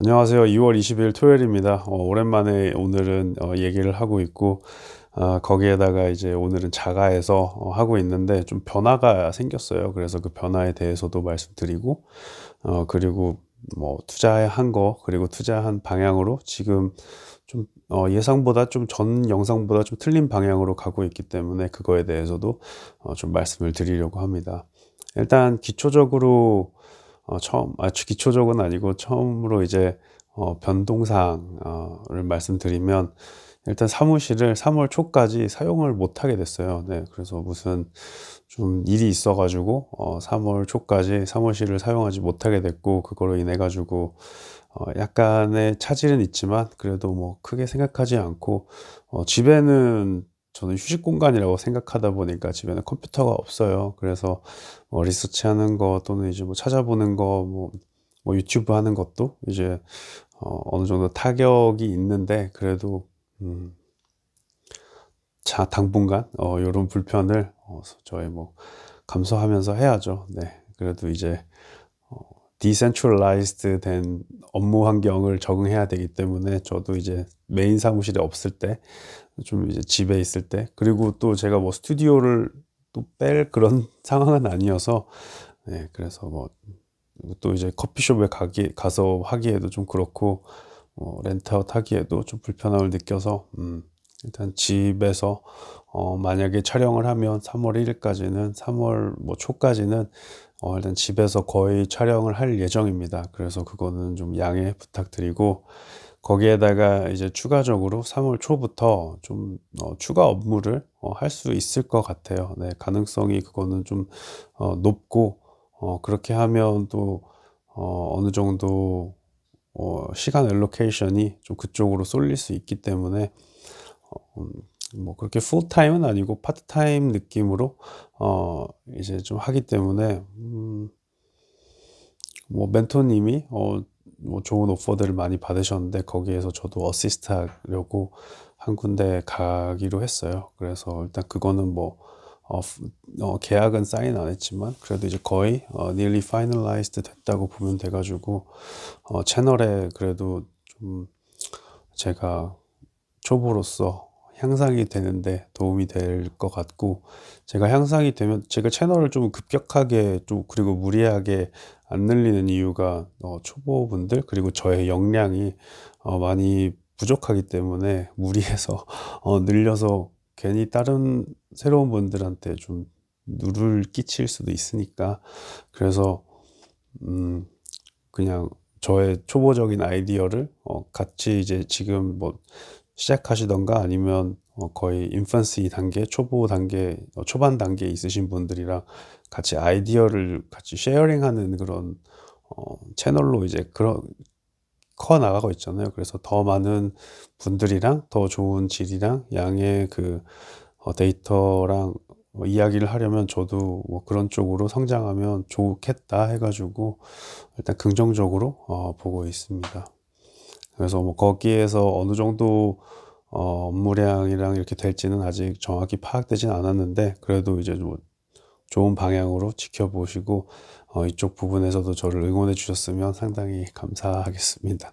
안녕하세요. 2월 20일 토요일입니다. 어, 오랜만에 오늘은 어, 얘기를 하고 있고, 아, 거기에다가 이제 오늘은 자가에서 어, 하고 있는데 좀 변화가 생겼어요. 그래서 그 변화에 대해서도 말씀드리고, 어, 그리고 뭐 투자한 거, 그리고 투자한 방향으로 지금 좀 어, 예상보다 좀 전 영상보다 좀 틀린 방향으로 가고 있기 때문에 그거에 대해서도 어, 좀 말씀을 드리려고 합니다. 일단 기초적으로 어, 처음, 아, 기초적은 아니고 처음으로 이제 어, 변동사항을 말씀드리면 일단 사무실을 3월 초까지 사용을 못 하게 됐어요. 네, 그래서 무슨 좀 일이 있어가지고 어, 3월 초까지 사무실을 사용하지 못하게 됐고 그거로 인해 가지고 어, 약간의 차질은 있지만 그래도 뭐 크게 생각하지 않고 어, 집에는 저는 휴식 공간이라고 생각하다 보니까 집에는 컴퓨터가 없어요. 그래서 뭐 리서치하는 거 또는 이제 뭐 찾아보는 거, 뭐, 뭐 유튜브 하는 것도 이제 어, 어느 정도 타격이 있는데 그래도 음, 자 당분간 어, 이런 불편을 어, 저희 뭐 감수하면서 해야죠. 네, 그래도 이제 디센트럴라이즈드 된 업무 환경을 적응해야 되기 때문에 저도 이제 메인 사무실에 없을 때 좀 이제 집에 있을 때 그리고 또 제가 뭐 스튜디오를 또 뺄 그런 상황은 아니어서 네 그래서 뭐 또 이제 커피숍에 가기 가서 하기에도 좀 그렇고 어, 렌트아웃 하기에도 좀 불편함을 느껴서 음, 일단 집에서 어, 만약에 촬영을 하면 3월 1일까지는 3월 뭐 초까지는 어, 일단 집에서 거의 촬영을 할 예정입니다. 그래서 그거는 좀 양해 부탁드리고 거기에다가 이제 추가적으로 3월 초부터 좀 어, 추가 업무를 어, 할 수 있을 것 같아요. 네, 가능성이 그거는 좀 어, 높고 어, 그렇게 하면 또 어, 어느 정도 어, 시간 엘로케이션이 좀 그쪽으로 쏠릴 수 있기 때문에 어, 음, 뭐 그렇게 풀타임은 아니고 파트타임 느낌으로 어 이제 좀 하기 때문에 음 뭐 멘토님이 어 뭐 좋은 오퍼들을 많이 받으셨는데 거기에서 저도 어시스트 하려고 한 군데 가기로 했어요. 그래서 일단 그거는 뭐 어, 어, 계약은 사인 안 했지만 그래도 이제 거의 어, nearly finalized 됐다고 보면 돼가지고 어, 채널에 그래도 좀 제가 초보로서 향상이 되는데 도움이 될 것 같고 제가 향상이 되면 제가 채널을 좀 급격하게 좀 그리고 무리하게 안 늘리는 이유가 어, 초보분들 그리고 저의 역량이 어, 많이 부족하기 때문에 무리해서 어, 늘려서 괜히 다른 새로운 분들한테 좀 누를 끼칠 수도 있으니까. 그래서 음 그냥 저의 초보적인 아이디어를 어, 같이 이제 지금 뭐 시작하시던가 아니면 어, 거의 인펀시 단계, 초보 단계, 어, 초반 단계에 있으신 분들이랑 같이 아이디어를 같이 쉐어링하는 그런 어, 채널로 이제 그런 커 나가고 있잖아요. 그래서 더 많은 분들이랑 더 좋은 질이랑 양의 그 어, 데이터랑 어, 이야기를 하려면 저도 뭐 그런 쪽으로 성장하면 좋겠다 해가지고 일단 긍정적으로 어, 보고 있습니다. 그래서 뭐 거기에서 어느 정도 어, 업무량이랑 이렇게 될지는 아직 정확히 파악되진 않았는데 그래도 이제 뭐 좋은 방향으로 지켜보시고 어, 이쪽 부분에서도 저를 응원해 주셨으면 상당히 감사하겠습니다.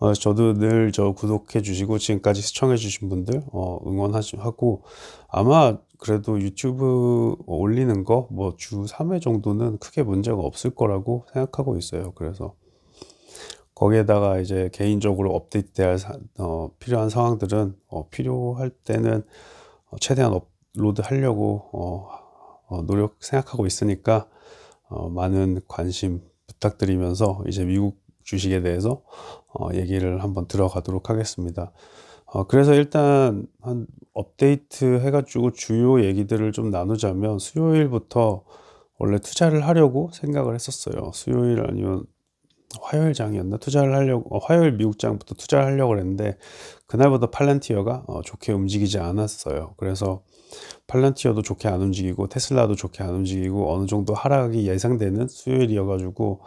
어, 저도 늘 저 구독해 주시고 지금까지 시청해 주신 분들 어, 응원하고 아마 그래도 유튜브 올리는 거 뭐 주 3회 정도는 크게 문제가 없을 거라고 생각하고 있어요. 그래서 거기에다가 이제 개인적으로 업데이트할 어, 필요한 상황들은 어, 필요할 때는 어, 최대한 업로드 하려고 어, 어, 노력 생각하고 있으니까 어, 많은 관심 부탁드리면서 이제 미국 주식에 대해서 어, 얘기를 한번 들어가도록 하겠습니다. 어, 그래서 일단 한 업데이트 해가지고 주요 얘기들을 좀 나누자면 수요일부터 원래 투자를 하려고 생각을 했었어요. 수요일 아니면 화요일장이었나 투자를 하려고 어, 화요일 미국장부터 투자를 하려고 했는데 그날부터 팔란티어가 어, 좋게 움직이지 않았어요. 그래서 팔란티어도 좋게 안 움직이고 테슬라도 좋게 안 움직이고 어느 정도 하락이 예상되는 수요일이어가지고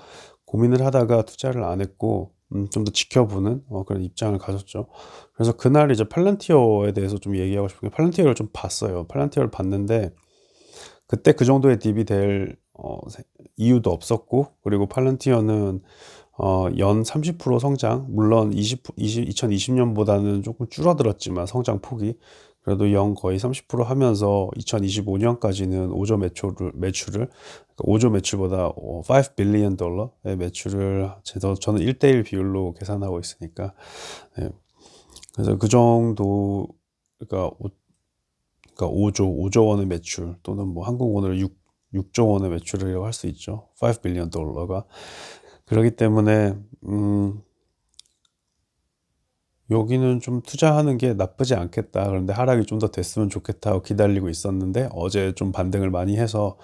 고민을 하다가 투자를 안 했고 음, 좀 더 지켜보는 어, 그런 입장을 가졌죠. 그래서 그날 이제 팔란티어에 대해서 좀 얘기하고 싶은 게 팔란티어를 좀 봤어요. 팔란티어를 봤는데 그때 그 정도의 딥이 될 어, 이유도 없었고 그리고 팔란티어는 어, 연 30% 성장, 물론 20, 20, 2020년보다는 조금 줄어들었지만 성장 폭이 그래도 연 거의 30% 하면서 2025년까지는 5조 매출을, 매출을, 그러니까 5조 매출보다 5 빌리언 달러의 매출을 제가 저는 1대1 비율로 계산하고 있으니까, 네. 그래서 그 정도, 그러니까, 오, 그러니까 5조, 5조 원의 매출 또는 뭐 한국 원으로 6, 6조 원의 매출이라고 할 수 있죠. 5 빌리언 달러가. 그렇기 때문에, 음, 여기는 좀 투자하는 게 나쁘지 않겠다. 그런데 하락이 좀 더 됐으면 좋겠다 고 기다리고 있었는데 어제 좀 반등을 많이 해서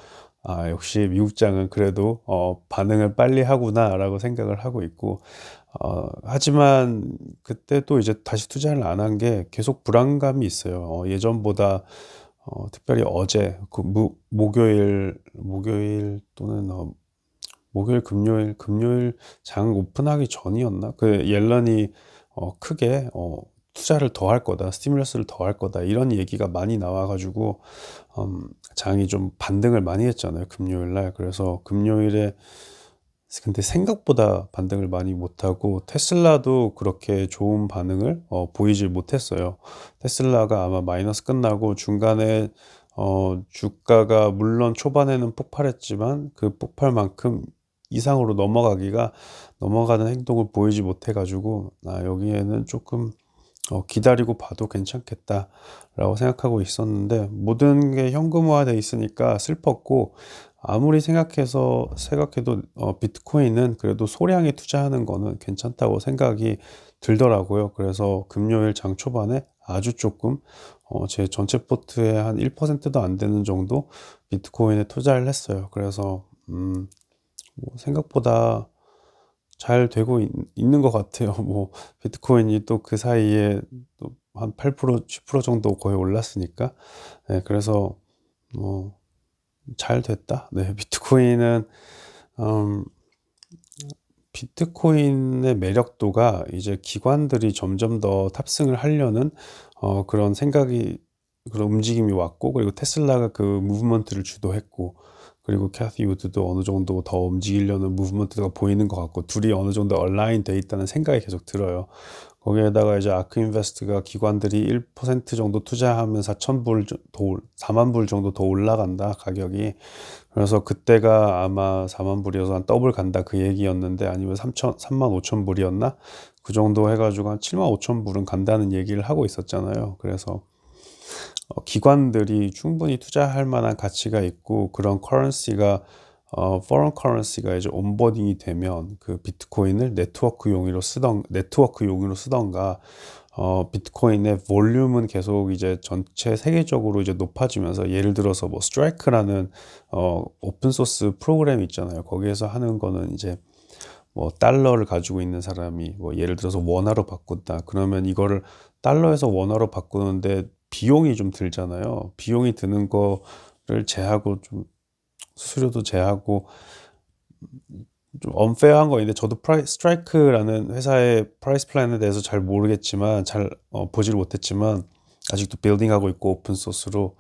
아, 역시 미국장은 그래도 어, 반응을 빨리 하구나라고 생각을 하고 있고 어, 하지만 그때 또 이제 다시 투자를 안 한 게 계속 불안감이 있어요. 어, 예전보다 어, 특별히 어제 그 무, 목요일 목요일 또는 어, 목요일 금요일 금요일 장 오픈하기 전이었나? 그 옐런이 어, 크게 어, 투자를 더 할 거다, 스티뮬러스를 더 할 거다 이런 얘기가 많이 나와가지고 음, 장이 좀 반등을 많이 했잖아요 금요일 날. 그래서 금요일에 근데 생각보다 반등을 많이 못하고 테슬라도 그렇게 좋은 반응을 어, 보이질 못했어요. 테슬라가 아마 마이너스 끝나고 중간에 어, 주가가 물론 초반에는 폭발했지만 그 폭발만큼 이상으로 넘어가기가 넘어가는 행동을 보이지 못해 가지고 아 여기에는 조금 어, 기다리고 봐도 괜찮겠다라고 생각하고 있었는데 모든 게 현금화돼 있으니까 슬펐고 아무리 생각해서 생각해도 어, 비트코인은 그래도 소량에 투자하는 거는 괜찮다고 생각이 들더라고요. 그래서 금요일 장 초반에 아주 조금 어, 제 전체 포트의 한 1%도 안 되는 정도 비트코인에 투자를 했어요. 그래서 음, 뭐 생각보다 잘 되고 있, 는것 같아요. 뭐 비트코인이 또 그 사이에 또 한 8% 10% 정도 거의 올랐으니까 네, 그래서 뭐 잘 됐다. 네, 비트코인은 음, 비트코인의 매력도가 이제 기관들이 점점 더 탑승을 하려는 어, 그런 생각이 그런 움직임이 왔고 그리고 테슬라가 그 무브먼트를 주도했고 그리고 캐티 우드도 어느 정도 더 움직이려는 무브먼트가 보이는 것 같고 둘이 어느 정도 얼라인 돼 있다는 생각이 계속 들어요. 거기에다가 이제 아크 인베스트가 기관들이 1% 정도 투자하면 4천불 더 4만 불 정도 더 올라간다 가격이 그래서 그때가 아마 4만 불이어서 한 더블 간다 그 얘기였는데 아니면 3천 3만 5천 불이었나 그 정도 해가지고 한 7만 5천 불은 간다는 얘기를 하고 있었잖아요. 그래서 어, 기관들이 충분히 투자할 만한 가치가 있고 그런 커런시가 어, foreign currency가 이제 온보딩이 되면 그 비트코인을 네트워크 용으로 쓰던 네트워크 용으로 쓰던가 어, 비트코인의 볼륨은 계속 이제 전체 세계적으로 이제 높아지면서 예를 들어서 뭐 스트라이크라는 어, 오픈 소스 프로그램 있잖아요. 거기에서 하는 거는 이제 뭐 달러를 가지고 있는 사람이 뭐 예를 들어서 원화로 바꾼다. 그러면 이거를 달러에서 원화로 바꾸는데 비용이 좀 들잖아요. 비용이 드는 거를 제하고 좀 수수료도 제하고 좀 언페어한 거인데 저도 프라이, 스트라이크라는 회사의 프라이스 플랜에 대해서 잘 모르겠지만 잘 어, 보지를 못했지만 아직도 빌딩하고 있고 오픈 소스로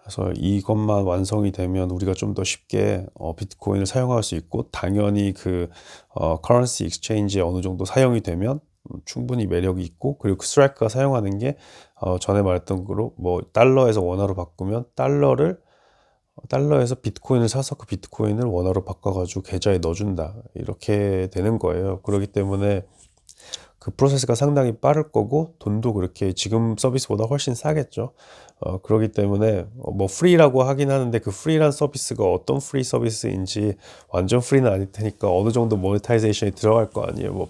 그래서 이것만 완성이 되면 우리가 좀 더 쉽게 어, 비트코인을 사용할 수 있고 당연히 그 어, 커런시 익스체인지에 어느 정도 사용이 되면 충분히 매력이 있고 그리고 그 스트라이크가 사용하는 게 어, 전에 말했던 거로 뭐 달러에서 원화로 바꾸면 달러를 달러에서 비트코인을 사서 그 비트코인을 원화로 바꿔가지고 계좌에 넣어준다 이렇게 되는 거예요. 그렇기 때문에 그 프로세스가 상당히 빠를 거고 돈도 그렇게 지금 서비스보다 훨씬 싸겠죠. 어, 그렇기 때문에 뭐 프리라고 하긴 하는데 그 프리란 서비스가 어떤 프리 서비스인지 완전 프리는 아닐 테니까 어느 정도 모네타이제이션이 들어갈 거 아니에요. 뭐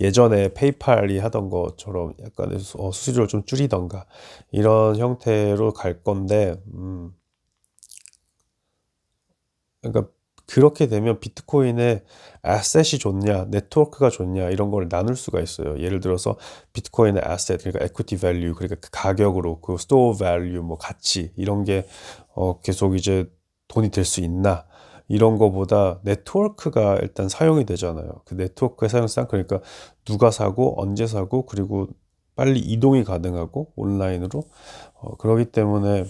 예전에 페이팔이 하던 것처럼 약간 어, 수수료를 좀 줄이던가 이런 형태로 갈 건데 음. 그러니까 그렇게 되면 비트코인의 아셋이 좋냐, 네트워크가 좋냐 이런 걸 나눌 수가 있어요. 예를 들어서 비트코인의 아셋 그러니까 에퀴티 밸류 그러니까 그 가격으로 그 스토어 밸류 뭐 가치 이런 게 어, 계속 이제 돈이 될 수 있나 이런 거보다 네트워크가 일단 사용이 되잖아요. 그 네트워크의 사용상 그러니까 누가 사고 언제 사고 그리고 빨리 이동이 가능하고 온라인으로 어, 그러기 때문에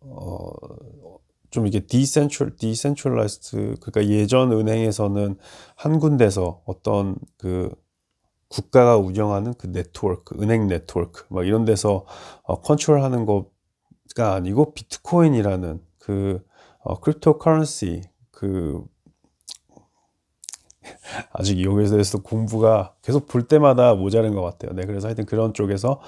어, 좀 이게 디센트럴 디센트럴라이스트 그러니까 예전 은행에서는 한 군데서 어떤 그 국가가 운영하는 그 네트워크, 은행 네트워크 막 이런 데서 어, 컨트롤하는 거가 아니고 비트코인이라는 그 어, 크립토 커런시 그 아직 여기에 대해서 공부가 계속 볼 때마다 모자른 것 같아요. 네, 그래서 하여튼 그런 쪽에서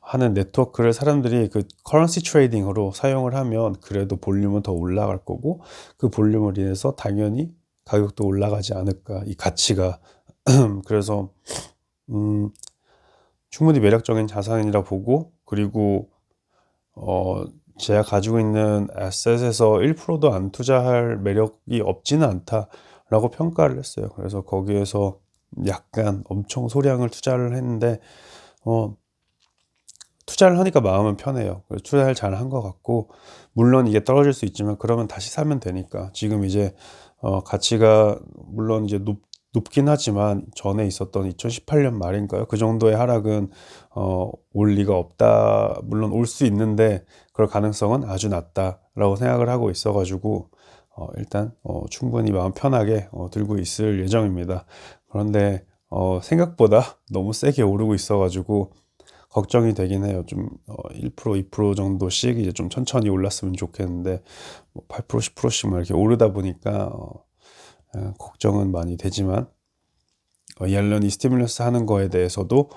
하는 네트워크를 사람들이 그 커런시 트레이딩으로 사용을 하면 그래도 볼륨은 더 올라갈 거고 그 볼륨을 인해서 당연히 가격도 올라가지 않을까 이 가치가 그래서 음 충분히 매력적인 자산이라 보고 그리고 어 제가 가지고 있는 에셋에서 1%도 안 투자할 매력이 없지는 않다라고 평가를 했어요. 그래서 거기에서 약간 엄청 소량을 투자를 했는데 어 투자를 하니까 마음은 편해요. 투자를 잘 한 것 같고 물론 이게 떨어질 수 있지만 그러면 다시 사면 되니까 지금 이제 어 가치가 물론 이제 높 높긴 하지만 전에 있었던 2018년 말인가요? 그 정도의 하락은 어, 올 리가 없다. 물론 올 수 있는데 그럴 가능성은 아주 낮다라고 생각을 하고 있어가지고 어, 일단 어, 충분히 마음 편하게 어, 들고 있을 예정입니다. 그런데 어, 생각보다 너무 세게 오르고 있어가지고 걱정이 되긴 해요. 좀 어, 1% 2% 정도씩 이제 좀 천천히 올랐으면 좋겠는데 뭐8% 10%씩 막 이렇게 오르다 보니까 어, 어, 걱정은 많이 되지만 어, 옐런이 스티뮬러스 하는 거에 대해서도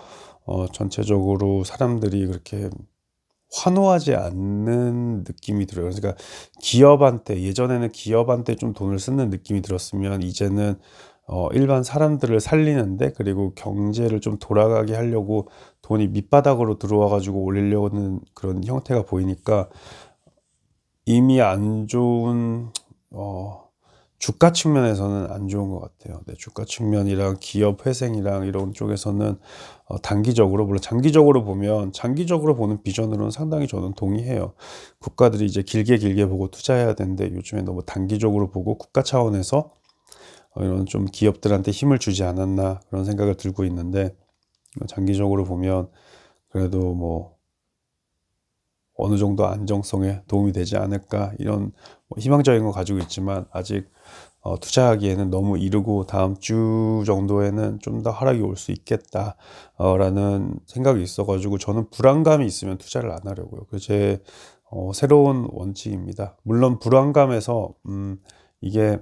어, 전체적으로 사람들이 그렇게 환호하지 않는 느낌이 들어요. 그러니까 기업한테 예전에는 기업한테 좀 돈을 쓰는 느낌이 들었으면 이제는 어, 일반 사람들을 살리는데 그리고 경제를 좀 돌아가게 하려고 돈이 밑바닥으로 들어와 가지고 올리려는 그런 형태가 보이니까 이미 안 좋은 어 주가 측면에서는 안 좋은 것 같아요. 네, 주가 측면이랑 기업 회생이랑 이런 쪽에서는 어, 단기적으로 물론 장기적으로 보면 장기적으로 보는 비전으로는 상당히 저는 동의해요. 국가들이 이제 길게 길게 보고 투자해야 되는데 요즘에 너무 단기적으로 보고 국가 차원에서 어, 이런 좀 기업들한테 힘을 주지 않았나 그런 생각을 들고 있는데 장기적으로 보면 그래도 뭐 어느 정도 안정성에 도움이 되지 않을까 이런 뭐 희망적인 거 가지고 있지만 아직 어, 투자하기에는 너무 이르고 다음 주 정도에는 좀 더 하락이 올 수 있겠다라는 생각이 있어가지고 저는 불안감이 있으면 투자를 안 하려고요. 그제 어, 새로운 원칙입니다. 물론 불안감에서 음, 이게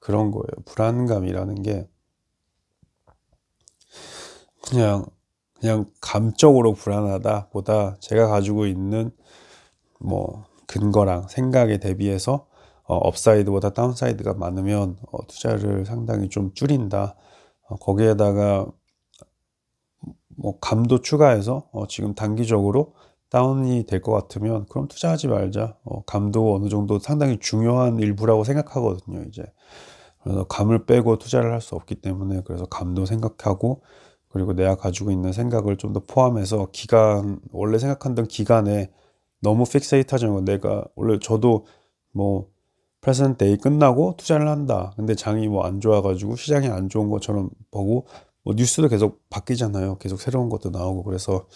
그런 거예요. 불안감이라는 게 그냥 그냥 감적으로 불안하다 보다 제가 가지고 있는 뭐 근거랑 생각에 대비해서 어, 업사이드보다 다운사이드가 많으면 어, 투자를 상당히 좀 줄인다. 어, 거기에다가 뭐 감도 추가해서 어, 지금 단기적으로 다운이 될 것 같으면 그럼 투자하지 말자. 어, 감도 어느 정도 상당히 중요한 일부라고 생각하거든요. 이제 그래서 감을 빼고 투자를 할 수 없기 때문에 그래서 감도 생각하고 그리고 내가 가지고 있는 생각을 좀 더 포함해서 기간 원래 생각하던 기간에 너무 픽세이트 하지 말고 내가 원래 저도 뭐 프레젠트 데이 끝나고 투자를 한다. 근데 장이 뭐 안 좋아가지고 시장이 안 좋은 것처럼 보고 뭐 뉴스도 계속 바뀌잖아요. 계속 새로운 것도 나오고 그래서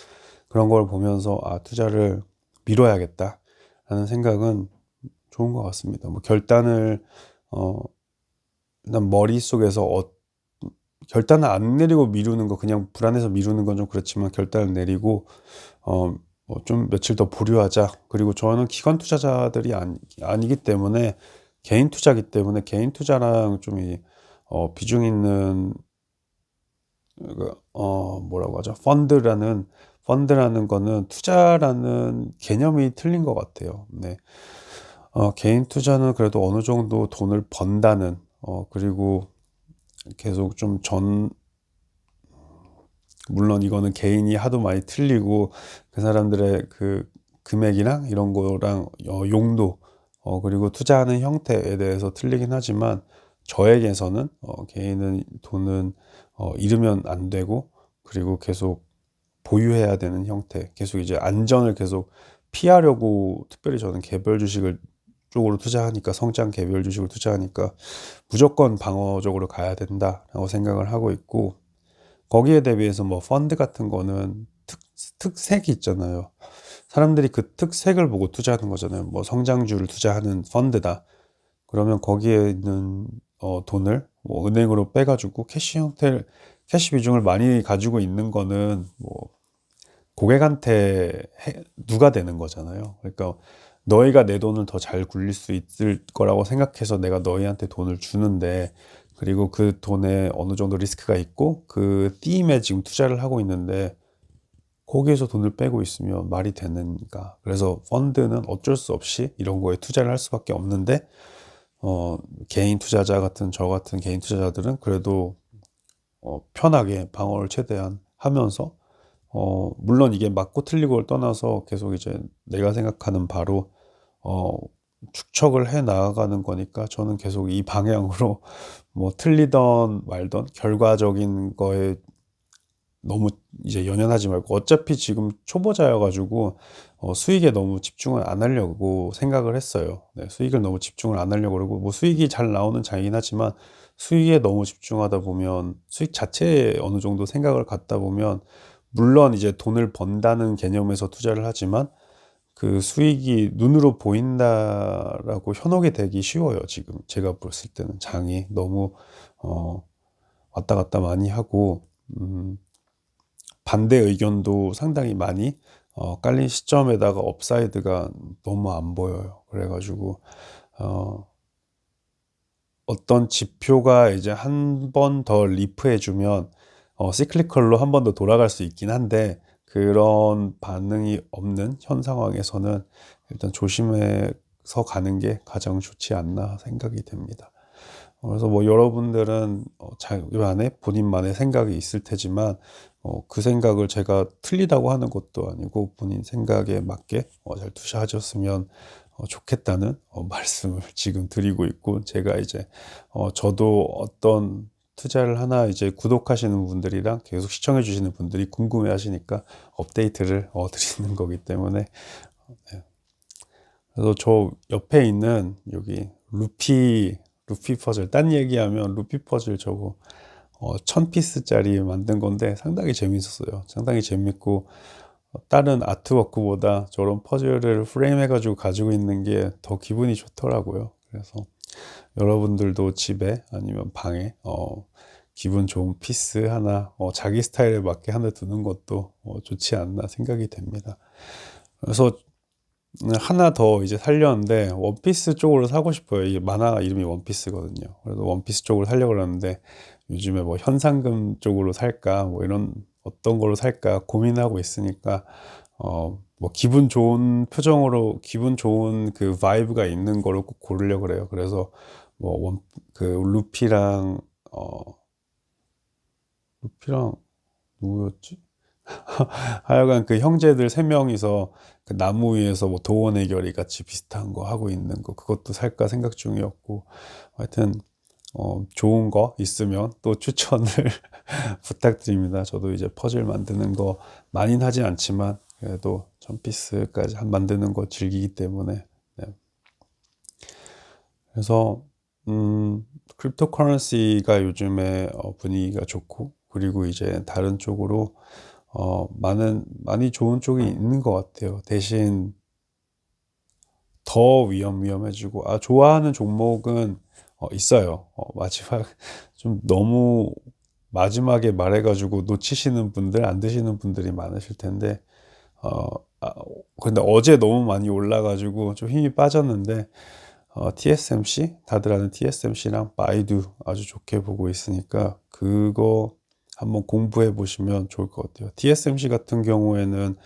그런 걸 보면서 아 투자를 미뤄야겠다 라는 생각은 좋은 것 같습니다. 뭐 결단을 어 일단 머릿속에서 어, 결단을 안 내리고 미루는 거 그냥 불안해서 미루는 건 좀 그렇지만 결단을 내리고 어 뭐 좀 며칠 더 보류하자. 그리고 저는 기관 투자자들이 아니, 아니 기 때문에 개인 투자기 때문에 개인 투자랑 좀 이, 어, 비중 있는 그, 어, 뭐라고 하죠? 펀드라는 펀드라는 거는 투자라는 개념이 틀린 것 같아요. 네. 어, 개인 투자는 그래도 어느 정도 돈을 번다는 어, 그리고 계속 좀 전 물론 이거는 개인이 하도 많이 틀리고 그 사람들의 그 금액이랑 이런 거랑 어, 용도 어, 그리고 투자하는 형태에 대해서 틀리긴 하지만 저에게서는 어, 개인은 돈은 어, 잃으면 안 되고 그리고 계속 보유해야 되는 형태 계속 이제 안전을 계속 피하려고 특별히 저는 개별 주식을 쪽으로 투자하니까 성장 개별 주식을 투자하니까 무조건 방어적으로 가야 된다라고 생각을 하고 있고 거기에 대비해서 뭐 펀드 같은 거는 특, 특색이 있잖아요. 사람들이 그 특색을 보고 투자하는 거잖아요. 뭐 성장주를 투자하는 펀드다. 그러면 거기에 있는 어, 돈을 뭐 은행으로 빼가지고 캐시 형태, 캐시 비중을 많이 가지고 있는 거는 뭐 고객한테 해, 누가 되는 거잖아요. 그러니까 너희가 내 돈을 더 잘 굴릴 수 있을 거라고 생각해서 내가 너희한테 돈을 주는데 그리고 그 돈에 어느 정도 리스크가 있고 그 띠임에 지금 투자를 하고 있는데 거기에서 돈을 빼고 있으면 말이 되는가. 그래서 펀드는 어쩔 수 없이 이런 거에 투자를 할 수밖에 없는데 어, 개인 투자자 같은 저 같은 개인 투자자들은 그래도 어, 편하게 방어를 최대한 하면서 어, 물론 이게 맞고 틀리고를 떠나서 계속 이제 내가 생각하는 바로 어, 축척을 해 나가는 거니까 저는 계속 이 방향으로 뭐 틀리던 말던 결과적인 거에 너무 이제 연연하지 말고 어차피 지금 초보자여가지고 어, 수익에 너무 집중을 안 하려고 생각을 했어요. 네, 수익을 너무 집중을 안 하려고 그러고 뭐 수익이 잘 나오는 장이긴 하지만 수익에 너무 집중하다 보면 수익 자체에 어느 정도 생각을 갖다 보면 물론 이제 돈을 번다는 개념에서 투자를 하지만 그 수익이 눈으로 보인다라고 현혹이 되기 쉬워요. 지금 제가 봤을 때는 장이 너무 어, 왔다 갔다 많이 하고 음, 반대 의견도 상당히 많이 어, 깔린 시점에다가 업사이드가 너무 안 보여요. 그래가지고 어, 어떤 지표가 이제 한 번 더 리프해주면 어, 시클리컬로 한 번 더 돌아갈 수 있긴 한데 그런 반응이 없는 현 상황에서는 일단 조심해서 가는 게 가장 좋지 않나 생각이 됩니다. 그래서 뭐 여러분들은 어, 자기 안에 본인만의 생각이 있을 테지만 어, 그 생각을 제가 틀리다고 하는 것도 아니고 본인 생각에 맞게 어, 잘 투자하셨으면 어, 좋겠다는 어, 말씀을 지금 드리고 있고 제가 이제 어, 저도 어떤 투자를 하나 이제 구독하시는 분들이랑 계속 시청해 주시는 분들이 궁금해 하시니까 업데이트를 어, 드리는 거기 때문에 네. 그래서 저 옆에 있는 여기 루피 루피 퍼즐 딴 얘기하면 루피 퍼즐 저거 어, 천 피스짜리 만든 건데 상당히 재밌었어요. 상당히 재밌고 어, 다른 아트워크보다 저런 퍼즐을 프레임 해가지고 가지고 있는 게 더 기분이 좋더라고요. 그래서 여러분들도 집에 아니면 방에 어, 기분 좋은 피스 하나 어, 자기 스타일에 맞게 하나 두는 것도 어, 좋지 않나 생각이 됩니다. 그래서 하나 더 이제 살려는데 원피스 쪽으로 사고 싶어요. 이게 만화 이름이 원피스거든요. 그래서 원피스 쪽으로 살려고 그러는데 요즘에 뭐 현상금 쪽으로 살까 뭐 이런 어떤 걸로 살까 고민하고 있으니까 어 뭐 기분 좋은 표정으로 기분 좋은 그 바이브가 있는 거로 꼭 고르려 그래요. 그래서 뭐 원 그 루피랑 어 루피랑 누구였지? 하여간 그 형제들 세 명이서 그 나무 위에서 뭐 도원의 결이 같이 비슷한 거 하고 있는 거 그것도 살까 생각 중이었고 하여튼 어, 좋은 거 있으면 또 추천을 부탁드립니다. 저도 이제 퍼즐 만드는 거 많이는 하지 않지만 그래도 천피스까지 한 만드는 거 즐기기 때문에 네. 그래서 음, 크립토 커런시가 요즘에 어, 분위기가 좋고 그리고 이제 다른 쪽으로 어, 많은 많이 좋은 쪽이 있는 것 같아요. 대신 더 위험 위험해지고 아 좋아하는 종목은 어, 있어요. 어, 마지막 좀 너무 마지막에 말해가지고 놓치시는 분들 안 드시는 분들이 많으실 텐데 어, 아, 근데 어제 너무 많이 올라가지고 좀 힘이 빠졌는데 어, TSMC 다들 아는 TSMC랑 바이두 아주 좋게 보고 있으니까 그거 한번 공부해 보시면 좋을 것 같아요. TSMC 같은 경우에는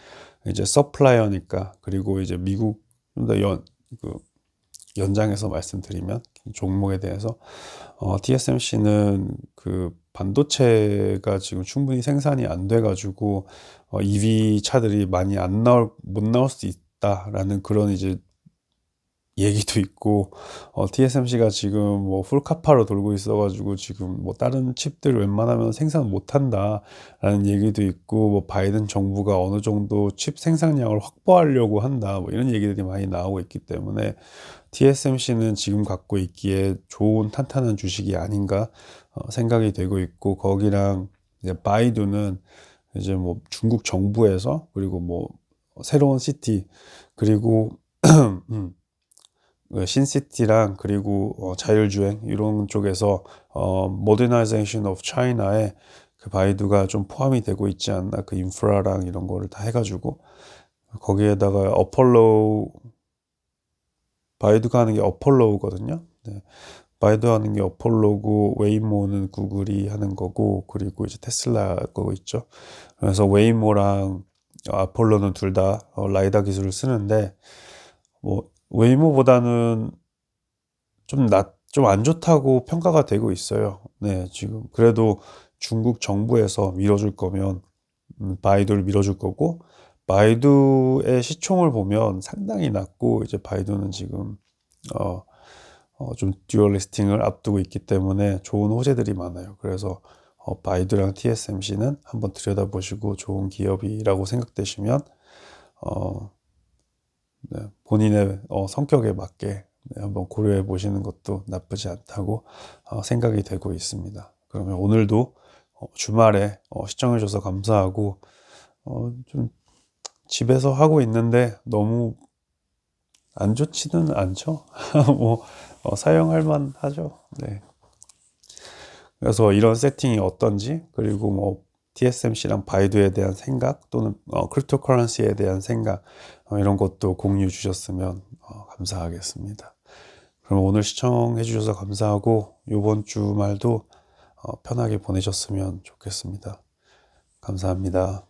이제 서플라이어니까 그리고 이제 미국 좀 더 연 그 연장해서 말씀드리면 종목에 대해서 어, TSMC는 그 반도체가 지금 충분히 생산이 안 돼가지고 어, EV 차들이 많이 안 나올 못 나올 수 있다라는 그런 이제 얘기도 있고 어, TSMC가 지금 뭐 풀카파로 돌고 있어가지고 지금 뭐 다른 칩들 웬만하면 생산 못한다라는 얘기도 있고 뭐 바이든 정부가 어느 정도 칩 생산량을 확보하려고 한다 뭐 이런 얘기들이 많이 나오고 있기 때문에 TSMC는 지금 갖고 있기에 좋은 탄탄한 주식이 아닌가 어, 생각이 되고 있고 거기랑 이제 바이두는 이제 뭐 중국 정부에서 그리고 뭐 새로운 시티 그리고 음, 그 신시티랑 그리고 어, 자율주행 이런 쪽에서 어, Modernization of China에 그 바이두가 좀 포함이 되고 있지 않나 그 인프라랑 이런 거를 다 해가지고 거기에다가 어폴로 바이두가 하는 게 어폴로우거든요. 네. 바이두 하는 게 어폴로고 웨이모는 구글이 하는 거고 그리고 이제 테슬라 거 있죠. 그래서 웨이모랑 아폴로는 둘 다 라이다 기술을 쓰는데 뭐 웨이모보다는 좀 낮, 좀안 좋다고 평가가 되고 있어요. 네, 지금 그래도 중국 정부에서 밀어줄 거면 음, 바이두를 밀어줄 거고 바이두의 시총을 보면 상당히 낮고 이제 바이두는 지금 어, 어, 좀 듀얼 리스팅을 앞두고 있기 때문에 좋은 호재들이 많아요. 그래서 어, 바이두랑 TSMC는 한번 들여다보시고 좋은 기업이라고 생각되시면 어, 네, 본인의 어, 성격에 맞게 네, 한번 고려해 보시는 것도 나쁘지 않다고 어, 생각이 되고 있습니다. 그러면 오늘도 어, 주말에 어, 시청해 주셔서 감사하고 어, 좀 집에서 하고 있는데 너무 안 좋지는 않죠. 뭐 어, 사용할 만하죠. 네. 그래서 이런 세팅이 어떤지 그리고 뭐 TSMC랑 바이두에 대한 생각 또는 어, 크립토 커런시에 대한 생각 어, 이런 것도 공유 주셨으면 어, 감사하겠습니다. 그럼 오늘 시청해 주셔서 감사하고 이번 주말도 어, 편하게 보내셨으면 좋겠습니다. 감사합니다.